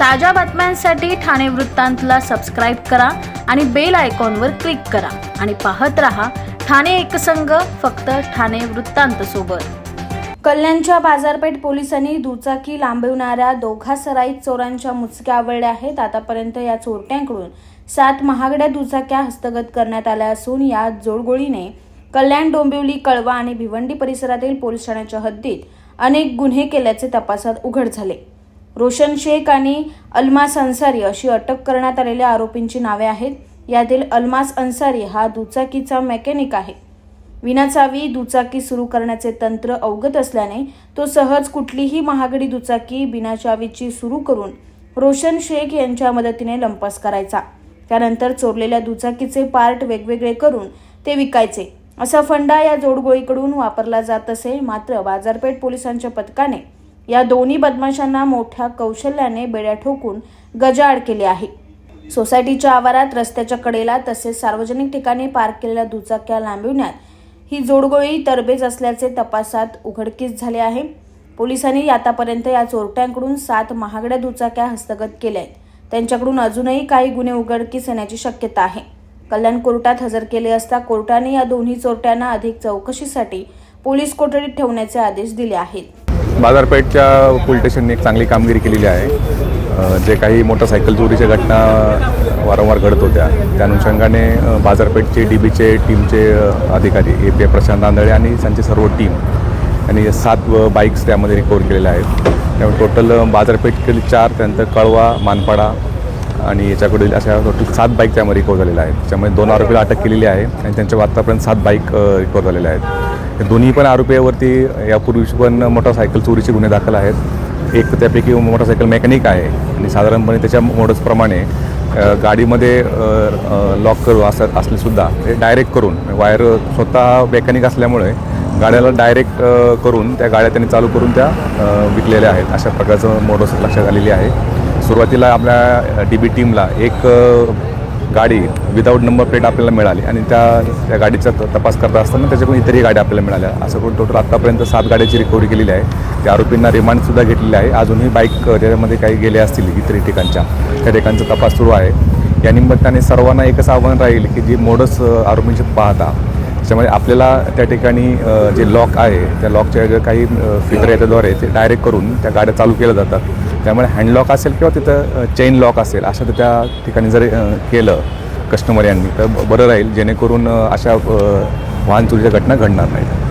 ताज्या बातम्यांसाठी ठाणे वृत्तांतला सबस्क्राईब करा आणि बेल आयकॉनवर क्लिक करा. आणि पाहत रहा ठाणे एकसंघ फक्त ठाणे वृत्तांत सोबत. कल्याणच्या बाजारपेठ पोलिसांनी दुचाकी लांबविणाऱ्या दोघा सराईत चोरांच्या मुचक्या आवळल्या आहेत. आतापर्यंत या चोरट्यांकडून सात महागड्या दुचाक्या हस्तगत करण्यात आल्या असून या जोडगोळीने कल्याण डोंबिवली कळवा आणि भिवंडी परिसरातील पोलीस ठाण्याच्या हद्दीत अनेक गुन्हे केल्याचे तपासात उघड झाले. रोशन शेख आणि अल्मास अन्सारी अशी अटक करण्यात आलेल्या आरोपींची नावे आहेत. यातील अल्मास अन्सारी हा दुचाकीचा मेकॅनिक आहे. विनाचावी दुचाकी सुरू करण्याचे तंत्र अवगत असल्याने तो सहज कुठलीही महागडी दुचाकी बिनाचावीची सुरू करून रोशन शेख यांच्या मदतीने लंपास करायचा. त्यानंतर चोरलेल्या दुचाकीचे पार्ट वेगवेगळे करून ते विकायचे. असा फंडा या जोडगोळीकडून वापरला जात असे मात्र बाजारपेठ पोलिसांच्या पथकाने या दोन्ही बदमाशांना मोठ्या कौशल्याने बेड्या ठोकून गजाआड केले आहे. सोसायटीच्या आवारात रस्त्याच्या कडेला तसेच सार्वजनिक ठिकाणी पार्क केलेल्या दुचाक्या लांबविण्यात ही जोडगोळी तरबेज असल्याचे तपासात उघडकीस झाले आहे. पोलिसांनी आतापर्यंत या चोरट्यांकडून सात महागड्या दुचाक्या हस्तगत केल्या आहेत त्यांच्याकडून अजूनही काही गुन्हे उघडकीस येण्याची शक्यता आहे. कल्याण कोर्टात हजर केले असता कोर्टाने या दोन्ही चोरट्यांना अधिक चौकशीसाठी पोलीस कोठडीत ठेवण्याचे आदेश दिले आहेत. बाजारपेठच्या पोलीस स्टेशनने एक चांगली कामगिरी केलेली आहे. जे काही मोटरसायकल चोरीच्या घटना वारंवार घडत होत्या त्या अनुषंगाने बाजारपेठचे डी बीचे टीमचे अधिकारी ए पी प्रशांत आंधळे आणि त्यांची सर्व टीम आणि सात बाईक्स त्यामध्ये रिकवर केलेल्या आहेत. त्यामुळे टोटल बाजारपेठतील चार त्यानंतर कळवा मानपाडा आणि याच्याकडील अशा टोटल सात बाईक त्यामध्ये रिकवर झालेल्या आहेत. त्याच्यामुळे दोन आरोपीला अटक केलेली आहे आणि त्यांच्या आत्तापर्यंत सात बाईक रिकवर झालेल्या आहेत. दोन्ही पण आरोपीवरती यापूर्वी पण मोटरसायकल चोरीचे गुन्हे दाखल आहेत. एक त्यापैकी मोटरसायकल मेकॅनिक आहे आणि साधारणपणे त्याच्या मोडसप्रमाणे गाडीमध्ये लॉक करू असं असलेसुद्धा ते डायरेक्ट करून वायर स्वतः मेकॅनिक असल्यामुळे गाड्याला डायरेक्ट करून त्या गाड्या त्यांनी चालू करून त्या विकलेल्या आहेत. अशा प्रकारचं मोडस लक्षात आलेली आहे. सुरुवातीला आपल्या डी बी टीमला एक गाडी विदाऊट नंबर प्लेट आपल्याला मिळाली आणि त्या त्या गाडीचा तपास करत असताना त्याच्याकडून इतरही गाड्या आपल्याला मिळाल्या. असं करून टोटल आत्तापर्यंत सात गाड्याची रिकव्हरी केलेली आहे. त्या आरोपींना रिमांडसुद्धा घेतलेली आहे. अजूनही बाईक त्याच्यामध्ये काही गेले असतील इतरही ठिकाणच्या. त्या ठिकाणचा तपास सुरू आहे. या निमित्ताने सर्वांना एकच आव्हान राहील की जी मोडस आरोपींशी पाहता त्याच्यामध्ये आपल्याला त्या ठिकाणी जे लॉक आहे त्या लॉकच्या ज्या काही फिगर याच्याद्वारे ते डायरेक्ट करून त्या गाड्या चालू केल्या जातात. त्यामुळे हँडलॉक असेल किंवा तिथं चेन लॉक असेल अशा तर त्या ठिकाणी जर केलं कस्टमर यांनी तर बरं राहील जेणेकरून अशा वाहन चोरीच्या घटना घडणार नाहीत.